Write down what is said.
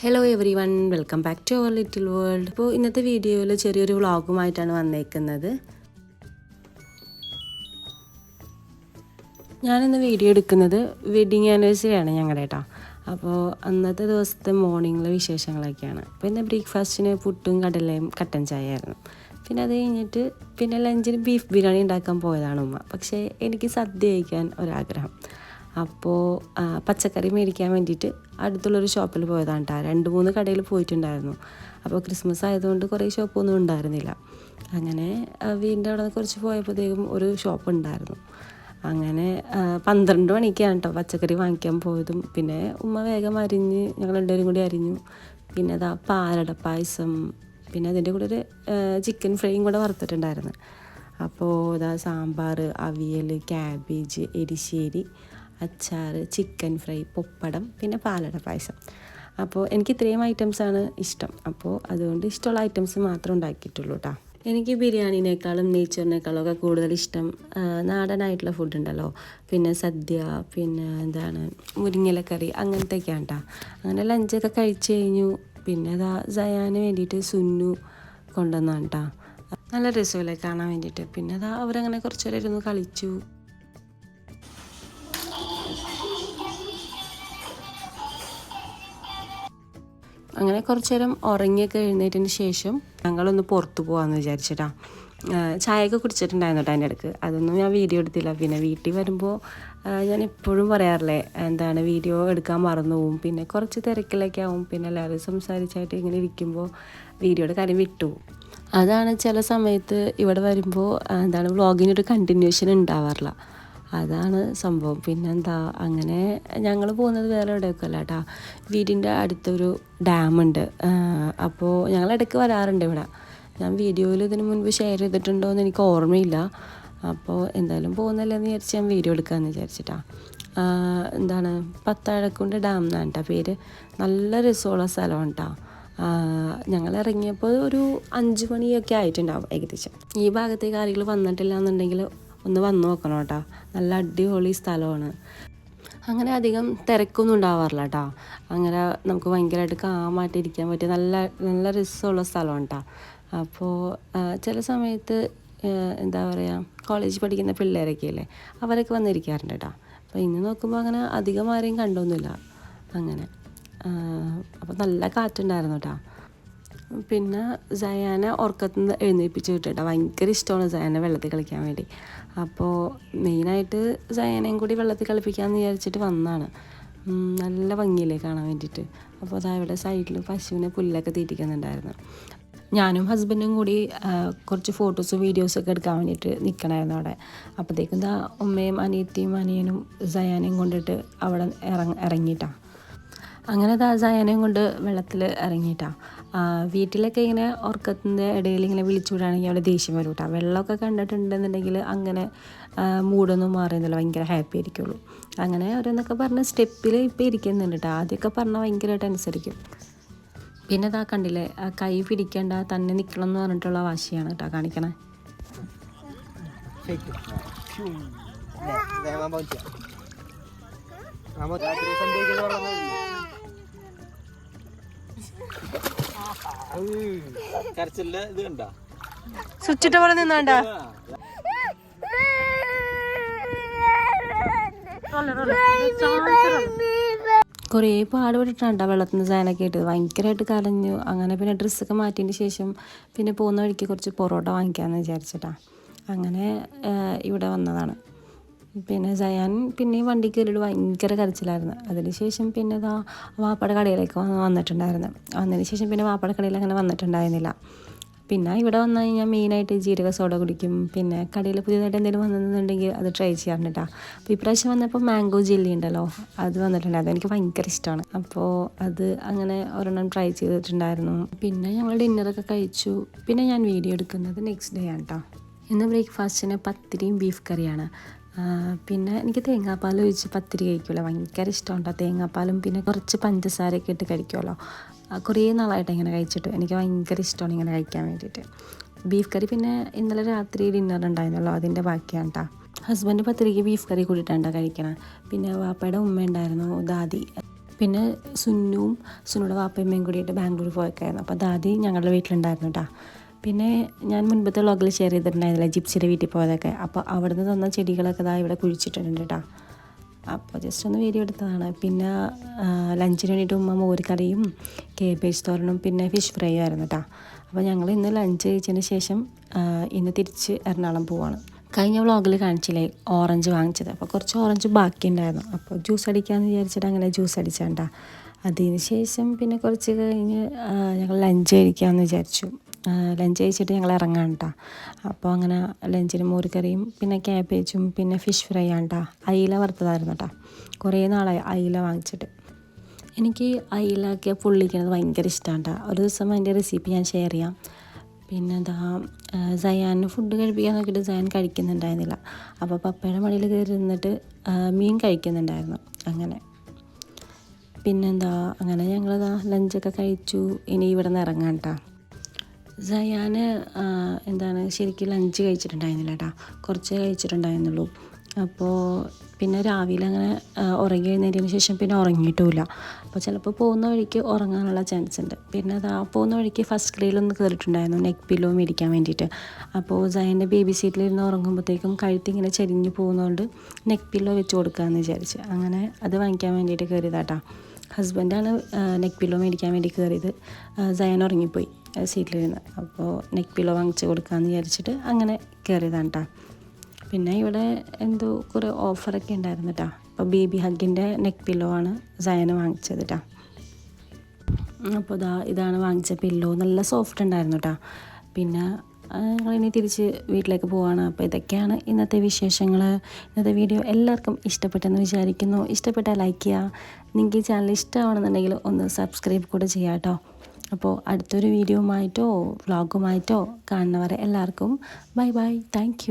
Hello everyone welcome back to our little world ഇപ്പോൾ ഇന്നത്തെ വീഡിയോയിൽ ചെറിയൊരു വ്ളോഗുമായിട്ടാണ് വന്നേക്കുന്നത്. ഞാനിന്ന് വീഡിയോ എടുക്കുന്നത് വെഡിങ് ആനിവേഴ്സറി ആണ് ഞങ്ങളുടെ കേട്ടോ അപ്പോൾ അന്നത്തെ ദിവസത്തെ മോർണിംഗിലെ വിശേഷങ്ങളൊക്കെയാണ്. അപ്പോൾ ഇന്ന് ബ്രേക്ക്ഫാസ്റ്റിന് പുട്ടും കടലയും കട്ടൻ ചായ ആയിരുന്നു പിന്നെ അത് കഴിഞ്ഞിട്ട് പിന്നെ ലഞ്ചിന് ബീഫ് ബിരിയാണി ഉണ്ടാക്കാൻ പോയതാണ് ഉമ്മ. പക്ഷേ എനിക്ക് സദ്യ കഴിക്കാൻ ഒരാഗ്രഹം. അപ്പോൾ പച്ചക്കറി മേടിക്കാൻ വേണ്ടിയിട്ട് അടുത്തുള്ളൊരു ഷോപ്പിൽ പോയതാണ് കേട്ടോ രണ്ട് മൂന്ന് കടയിൽ പോയിട്ടുണ്ടായിരുന്നു. അപ്പോൾ ക്രിസ്മസ് ആയതുകൊണ്ട് കുറേ ഷോപ്പൊന്നും ഉണ്ടായിരുന്നില്ല. അങ്ങനെ വീടിന്റെ അവിടെ നിന്ന് കുറച്ച് പോയപ്പോഴത്തേക്കും ഒരു ഷോപ്പ് ഉണ്ടായിരുന്നു അങ്ങനെ പന്ത്രണ്ട് മണിക്കാണ് കേട്ടോ പച്ചക്കറി വാങ്ങിക്കാൻ പോയതും. പിന്നെ ഉമ്മ വേഗം അരിഞ്ഞ് ഞങ്ങൾ രണ്ടുപേരും കൂടി അരിഞ്ഞു. പിന്നെ അതാ പാലട പായസം പിന്നെ അതിന്റെ കൂടെ ഒരു ചിക്കൻ ഫ്രൈയും കൂടെ വറുത്തിട്ടുണ്ടായിരുന്നു. അപ്പോൾ ഇതാ സാമ്പാർ അവിയൽ ക്യാബേജ് എരിശ്ശേരി അച്ചാർ ചിക്കൻ ഫ്രൈ പൊപ്പടം പിന്നെ പാലട പായസം. അപ്പോൾ എനിക്ക് ഇത്രയും ഐറ്റംസാണ് ഇഷ്ടം. അപ്പോൾ അതുകൊണ്ട് ഇഷ്ടമുള്ള ഐറ്റംസ് മാത്രം ഉണ്ടാക്കിയിട്ടുള്ളൂ കേട്ടോ എനിക്ക് ബിരിയാണിനേക്കാളും നെയ്ച്ചോറിനേക്കാളും ഒക്കെ കൂടുതൽ ഇഷ്ടം നാടനായിട്ടുള്ള ഫുഡ് ഉണ്ടല്ലോ. പിന്നെ സദ്യ പിന്നെ എന്താണ് മുരിങ്ങലക്കറി അങ്ങനത്തെയൊക്കെയാണ് കേട്ടോ അങ്ങനെ ലഞ്ചൊക്കെ കഴിച്ചു കഴിഞ്ഞു. പിന്നെ അതാ സയാന് വേണ്ടിയിട്ട് സുന്നു കൊണ്ടുവന്നാണ് കേട്ടോ നല്ല രസമല്ലേ കാണാൻ വേണ്ടിയിട്ട്. പിന്നെ അതാ അവരങ്ങനെ കുറച്ചു നേരം ഇരുന്ന് കളിച്ചു. അങ്ങനെ കുറച്ചു നേരം ഉറങ്ങിയൊക്കെ എഴുന്നേറ്റതിന് ശേഷം ഞങ്ങളൊന്ന് പുറത്തു പോകാമെന്ന് വിചാരിച്ചിട്ടാ. ചായയൊക്കെ കുടിച്ചിട്ടുണ്ടായിരുന്നു കേട്ടോ അതിന്റെ ഇടയ്ക്ക്. അതൊന്നും ഞാൻ വീഡിയോ എടുത്തില്ല. പിന്നെ വീട്ടിൽ വരുമ്പോൾ ഞാൻ എപ്പോഴും പറയാറില്ലേ എന്താണ് വീഡിയോ എടുക്കാൻ മറന്നു പോവും. പിന്നെ കുറച്ച് തിരക്കിലൊക്കെ ആവും. പിന്നെ എല്ലാവരും സംസാരിച്ചായിട്ട് ഇങ്ങനെ ഇരിക്കുമ്പോൾ വീഡിയോയുടെ കാര്യം വിട്ടുപോകും അതാണ് ചില സമയത്ത് ഇവിടെ വരുമ്പോൾ എന്താണ് വ്ളോഗിനൊരു കണ്ടിന്യൂഷൻ ഉണ്ടാവാറില്ല. അതാണ് സംഭവം. പിന്നെന്താ അങ്ങനെ ഞങ്ങൾ പോകുന്നത് വേറെ എവിടെയൊക്കെയല്ല കേട്ടോ വീടിന്റെ അടുത്തൊരു ഡാമുണ്ട്. അപ്പോൾ ഞങ്ങൾ ഇടയ്ക്ക് വരാറുണ്ട് ഇവിടെ. ഞാൻ വീഡിയോയിൽ ഇതിന് മുൻപ് ഷെയർ ചെയ്തിട്ടുണ്ടോ എന്ന് എനിക്ക് ഓർമ്മയില്ല. അപ്പോൾ എന്തായാലും പോകുന്നില്ലെന്ന് വിചാരിച്ച് ഞാൻ വീഡിയോ എടുക്കാമെന്ന് വിചാരിച്ചിട്ടാ. എന്താണ് പത്താഴക്കുണ്ട് ഡാം എന്നാണ് കേട്ടോ പേര്. നല്ല രസമുള്ള സ്ഥലമാണ് കേട്ടോ ഞങ്ങൾ ഇറങ്ങിയപ്പോൾ ഒരു അഞ്ച് മണിയൊക്കെ ആയിട്ടുണ്ടാവും ഏകദേശം. ഈ ഭാഗത്തേക്ക് ആരെങ്കിലും വന്നിട്ടില്ല എന്നുണ്ടെങ്കിൽ ഒന്ന് വന്നു നോക്കണം കേട്ടോ നല്ല അടിപൊളി സ്ഥലമാണ്. അങ്ങനെ അധികം തിരക്കൊന്നും ഉണ്ടാവാറില്ല കേട്ടോ അങ്ങനെ നമുക്ക് ഭയങ്കരമായിട്ട് കാമായിട്ട് ഇരിക്കാൻ പറ്റിയ നല്ല നല്ല രസമുള്ള സ്ഥലമാണ് കേട്ടോ അപ്പോൾ ചില സമയത്ത് എന്താ പറയുക കോളേജിൽ പഠിക്കുന്ന പിള്ളേരൊക്കെ അല്ലേ അവരൊക്കെ വന്നിരിക്കാറുണ്ട് കേട്ടോ അപ്പോൾ ഇന്ന് നോക്കുമ്പോൾ അങ്ങനെ അധികം ആരെയും കണ്ടൊന്നുമില്ല. അങ്ങനെ അപ്പോൾ നല്ല കാറ്റുണ്ടായിരുന്നു കേട്ടോ പിന്നെ ജയാന ഉറക്കത്തിൽ നിന്ന് എഴുന്നേൽപ്പിച്ച് വിട്ടിട്ട്. ഭയങ്കര ഇഷ്ടമാണ് ജയാന വെള്ളത്തിൽ കളിക്കാൻ വേണ്ടി. അപ്പോൾ മെയിനായിട്ട് സയാനയും കൂടി വെള്ളത്തിൽ കളിപ്പിക്കാമെന്ന് വിചാരിച്ചിട്ട് വന്നതാണ് നല്ല ഭംഗിയില്ലേ കാണാൻ വേണ്ടിയിട്ട്. അപ്പോൾ അതാ ഇവിടെ സൈഡിൽ പശുവിനെ പുല്ലൊക്കെ തീറ്റിക്കുന്നുണ്ടായിരുന്നു. ഞാനും ഹസ്ബൻഡും കൂടി കുറച്ച് ഫോട്ടോസും വീഡിയോസൊക്കെ എടുക്കാൻ വേണ്ടിയിട്ട് നിൽക്കണമായിരുന്നു അവിടെ. അപ്പോഴത്തേക്കും ദാ ഉമ്മയും അനിയത്തിയും അനിയനും സയാനയും കൊണ്ടിട്ട് അവിടെ ഇറങ്ങി ഇറങ്ങിയിട്ടാണ് അങ്ങനെ ദാ സയാനയും കൊണ്ട് വെള്ളത്തിൽ ഇറങ്ങിയിട്ടാണ് വീട്ടിലൊക്കെ ഇങ്ങനെ ഉറക്കത്തിന്റെ ഇടയിൽ ഇങ്ങനെ വിളിച്ചു വിടുകയാണെങ്കിൽ അവിടെ ദേഷ്യം വരും കേട്ടോ. വെള്ളമൊക്കെ കണ്ടിട്ടുണ്ടെന്നുണ്ടെങ്കിൽ അങ്ങനെ മൂടൊന്നും മാറുന്നില്ല ഭയങ്കര ഹാപ്പി ആയിരിക്കുള്ളൂ. അങ്ങനെ ഓരോന്നൊക്കെ പറഞ്ഞ് സ്റ്റെപ്പിൽ ഇപ്പോൾ ഇരിക്കുന്നുണ്ട് കേട്ടോ. ആദ്യമൊക്കെ പറഞ്ഞാൽ ഭയങ്കരമായിട്ട് അനുസരിക്കും. പിന്നെ ഇതാ കണ്ടില്ലേ ആ കൈ പിടിക്കേണ്ട തന്നെ നിൽക്കണം എന്ന് പറഞ്ഞിട്ടുള്ള വാശിയാണ് കേട്ടോ കാണിക്കണേ. കരച്ചില്ല ഇത് കണ്ട? സ്വിച്ച് ഇട്ട പോലെ നിന്നാണ്ടാ? കുറേ പാടുപെട്ടിട്ടാണ് വെള്ളത്തിൽ നിന്ന് സാധനമൊക്കെ ഇട്ടത് ഭയങ്കരമായിട്ട് കരഞ്ഞു അങ്ങനെ പിന്നെ ഡ്രസ്സൊക്കെ മാറ്റിയതിന് ശേഷം പിന്നെ പോകുന്ന വഴിക്ക് കുറച്ച് പൊറോട്ട വാങ്ങിക്കാമെന്ന് വിചാരിച്ചിട്ടാ. അങ്ങനെ ഇവിടെ വന്നതാണ്. പിന്നെ ജയാൻ പിന്നെയും വണ്ടി കയറിയിട്ട് ഭയങ്കര കരച്ചിലായിരുന്നു. അതിനുശേഷം പിന്നെ ഇതാ വാപ്പട കടയിലേക്ക് വന്നിട്ടുണ്ടായിരുന്നു. വന്നതിന് ശേഷം പിന്നെ വാപ്പട കടയിൽ അങ്ങനെ വന്നിട്ടുണ്ടായിരുന്നില്ല. പിന്നെ ഇവിടെ വന്നു കഴിഞ്ഞാൽ മെയിനായിട്ട് ജീരക സോഡ കുടിക്കും. പിന്നെ കടയിൽ പുതിയതായിട്ട് എന്തെങ്കിലും വന്നിട്ടുണ്ടെങ്കിൽ അത് ട്രൈ ചെയ്യാറുണ്ട് കേട്ടോ അപ്പോൾ ഇപ്രാവശ്യം വന്നപ്പോൾ മാംഗോ ജെല്ലി ഉണ്ടല്ലോ അത് വന്നിട്ടുണ്ടായിരുന്നു. എനിക്ക് ഭയങ്കര ഇഷ്ടമാണ് അപ്പോൾ അത് അങ്ങനെ ഒരെണ്ണം ട്രൈ ചെയ്തിട്ടുണ്ടായിരുന്നു. പിന്നെ ഞങ്ങൾ ഡിന്നറൊക്കെ കഴിച്ചു. പിന്നെ ഞാൻ വീഡിയോ എടുക്കുന്നത് നെക്സ്റ്റ് ഡേ ആണ് കേട്ടോ ഇന്ന് ബ്രേക്ക്ഫാസ്റ്റിന് പത്തിരിയും ബീഫ് കറിയാണ് പിന്നെ എനിക്ക് തേങ്ങാപ്പാൽ ഒഴിച്ച് പത്തിരി കഴിക്കുമല്ലോ ഭയങ്കര ഇഷ്ടമുണ്ടോ തേങ്ങാപ്പാലും. പിന്നെ കുറച്ച് പഞ്ചസാരയൊക്കെ ഇട്ട് കഴിക്കുമല്ലോ കുറേ നാളായിട്ട് ഇങ്ങനെ കഴിച്ചിട്ട് എനിക്ക് ഭയങ്കര ഇഷ്ടമാണ് ഇങ്ങനെ കഴിക്കാൻ വേണ്ടിയിട്ട്. ബീഫ് കറി പിന്നെ ഇന്നലെ രാത്രി ഡിന്നർ ഉണ്ടായിരുന്നല്ലോ അതിന്റെ ബാക്കിയാണ് കേട്ടോ ഹസ്ബൻഡ് പത്തിരിക്ക് ബീഫ് കറി കൂടിയിട്ടാണ് കഴിക്കണം. പിന്നെ വാപ്പയുടെ ഉമ്മ ഉണ്ടായിരുന്നു ദാദി. പിന്നെ സുന്നും സുനുടെ വാപ്പയമ്മയും കൂടിയിട്ട് ബാംഗ്ലൂർ പോയേക്കായിരുന്നു. അപ്പോൾ ദാദി ഞങ്ങളുടെ വീട്ടിലുണ്ടായിരുന്നു കേട്ടോ പിന്നെ ഞാൻ മുൻപത്തെ വ്ളോഗിൽ ഷെയർ ചെയ്തിട്ടുണ്ടായിരുന്നില്ല ജിപ്സിയുടെ വീട്ടിൽ പോയതൊക്കെ. അപ്പോൾ അവിടുന്ന് തന്ന ചെടികളൊക്കെ ഇതാ ഇവിടെ കുഴിച്ചിട്ടുണ്ട് കേട്ടോ അപ്പോൾ ജസ്റ്റ് ഒന്ന് വീഡിയോ എടുത്തതാണ്. പിന്നെ ലഞ്ചിന് വേണ്ടിയിട്ട് ഉമ്മ മോരുകറിയും കേബേജ് തോരനും പിന്നെ ഫിഷ് ഫ്രൈയും ആയിരുന്നു കേട്ടോ അപ്പോൾ ഞങ്ങൾ ഇന്ന് ലഞ്ച് കഴിച്ചതിന് ശേഷം ഇന്ന് തിരിച്ച് എറണാകുളം പോവാണ്. കഴിഞ്ഞ വ്ളോഗിൽ കാണിച്ചില്ലേ ഓറഞ്ച് വാങ്ങിച്ചത്. അപ്പോൾ കുറച്ച് ഓറഞ്ച് ബാക്കിയുണ്ടായിരുന്നു അപ്പോൾ ജ്യൂസ് അടിക്കാമെന്ന് വിചാരിച്ചിട്ട് അങ്ങനെ ജ്യൂസ് അടിച്ചാണ്ടാ അതിന് ശേഷം പിന്നെ കുറച്ച് കഴിഞ്ഞ് ഞങ്ങൾ ലഞ്ച് കഴിക്കാമെന്ന് വിചാരിച്ചു. ലഞ്ച് കഴിച്ചിട്ട് ഞങ്ങൾ ഇറങ്ങാണ് കേട്ടോ അപ്പോൾ അങ്ങനെ ലഞ്ചിന് മോരുകറിയും പിന്നെ ക്യാബേജും പിന്നെ ഫിഷ് ഫ്രൈ ആണ് കേട്ടോ അയില വറുത്തതായിരുന്നു കേട്ടോ കുറേ നാളായി അയില വാങ്ങിച്ചിട്ട്. എനിക്ക് അയിലൊക്കെ പൊള്ളിക്കുന്നത് ഭയങ്കര ഇഷ്ടമാണ് കേട്ടോ ഒരു ദിവസം അതിന്റെ റെസിപ്പി ഞാൻ ഷെയർ ചെയ്യാം. പിന്നെ എന്താ സയാനിന് ഫുഡ് കഴിപ്പിക്കാൻ നോക്കിയിട്ട് സയാൻ കഴിക്കുന്നുണ്ടായിരുന്നില്ല. അപ്പോൾ പപ്പയുടെ മടിയിൽ കയറി നിന്നിട്ട് മീൻ കഴിക്കുന്നുണ്ടായിരുന്നു അങ്ങനെ. പിന്നെന്താ അങ്ങനെ ഞങ്ങൾ ലഞ്ചൊക്കെ കഴിച്ചു. ഇനി ഇവിടെ നിന്ന് ഇറങ്ങാം കേട്ടോ ആ, എന്താണ് ശരിക്കും ലഞ്ച് കഴിച്ചിട്ടുണ്ടായിരുന്നില്ല കേട്ടോ കുറച്ച് കഴിച്ചിട്ടുണ്ടായിരുന്നുള്ളൂ. അപ്പോൾ പിന്നെ രാവിലെ അങ്ങനെ ഉറങ്ങി എഴുന്നേറ്റതിന് ശേഷം പിന്നെ ഉറങ്ങിയിട്ടുമില്ല. അപ്പോൾ ചിലപ്പോൾ പോകുന്ന വഴിക്ക് ഉറങ്ങാനുള്ള ചാൻസ് ഉണ്ട്. പിന്നെ അതാ പോകുന്ന വഴിക്ക് ഫസ്റ്റ് ഗ്രേഡിലൊന്ന് കയറിയിട്ടുണ്ടായിരുന്നു നെക്ക് പില്ലോ മേടിക്കാൻ വേണ്ടിയിട്ട്. അപ്പോൾ ജയന്റെ ബേബി സീറ്റിലിരുന്ന് ഉറങ്ങുമ്പോഴത്തേക്കും കഴുത്ത് ഇങ്ങനെ ചെരിഞ്ഞു പോകുന്നതുകൊണ്ട് നെക്ക് പില്ലോ വെച്ച് കൊടുക്കാമെന്ന് വിചാരിച്ച്. അങ്ങനെ അത് വാങ്ങിക്കാൻ വേണ്ടിയിട്ട് കയറിയതാട്ടാ ഹസ്ബൻഡാണ് നെക്ക് പില്ലോ മേടിക്കാൻ വേണ്ടി കയറിയത് ജയൻ ഉറങ്ങിപ്പോയി. സീറ്റിലിരുന്ന് അപ്പോൾ നെക്ക് പില്ലോ വാങ്ങിച്ച് കൊടുക്കാമെന്ന് വിചാരിച്ചിട്ട് അങ്ങനെ കയറിയതാണ് കേട്ടോ പിന്നെ ഇവിടെ എന്തോ കുറേ ഓഫറൊക്കെ ഉണ്ടായിരുന്നു കേട്ടോ അപ്പോൾ ബേബി ഹഗിന്റെ നെക്ക് പില്ലോ ആണ് സയന് വാങ്ങിച്ചത് കേട്ടോ അപ്പോൾ ഇതാ ഇതാണ് വാങ്ങിച്ച പില്ലോ നല്ല സോഫ്റ്റ് ഉണ്ടായിരുന്നു കേട്ടോ പിന്നെ ഞങ്ങളിനി തിരിച്ച് വീട്ടിലേക്ക് പോവാണ്. അപ്പോൾ ഇതൊക്കെയാണ് ഇന്നത്തെ വിശേഷങ്ങൾ ഇന്നത്തെ വീഡിയോ എല്ലാവർക്കും ഇഷ്ടപ്പെട്ടെന്ന് വിചാരിക്കുന്നു. ഇഷ്ടപ്പെട്ടാൽ ലൈക്ക് ചെയ്യുക നിങ്ങൾക്ക് ഈ ചാനൽ ഇഷ്ടമാണെന്നുണ്ടെങ്കിൽ ഒന്ന് സബ്സ്ക്രൈബ് കൂടെ ചെയ്യാം കേട്ടോ അപ്പോൾ അടുത്തൊരു വീഡിയോമായിട്ടോ വ്ളോഗുമായിട്ടോ കാണുന്നവരെ എല്ലാവർക്കും ബൈ ബൈ താങ്ക്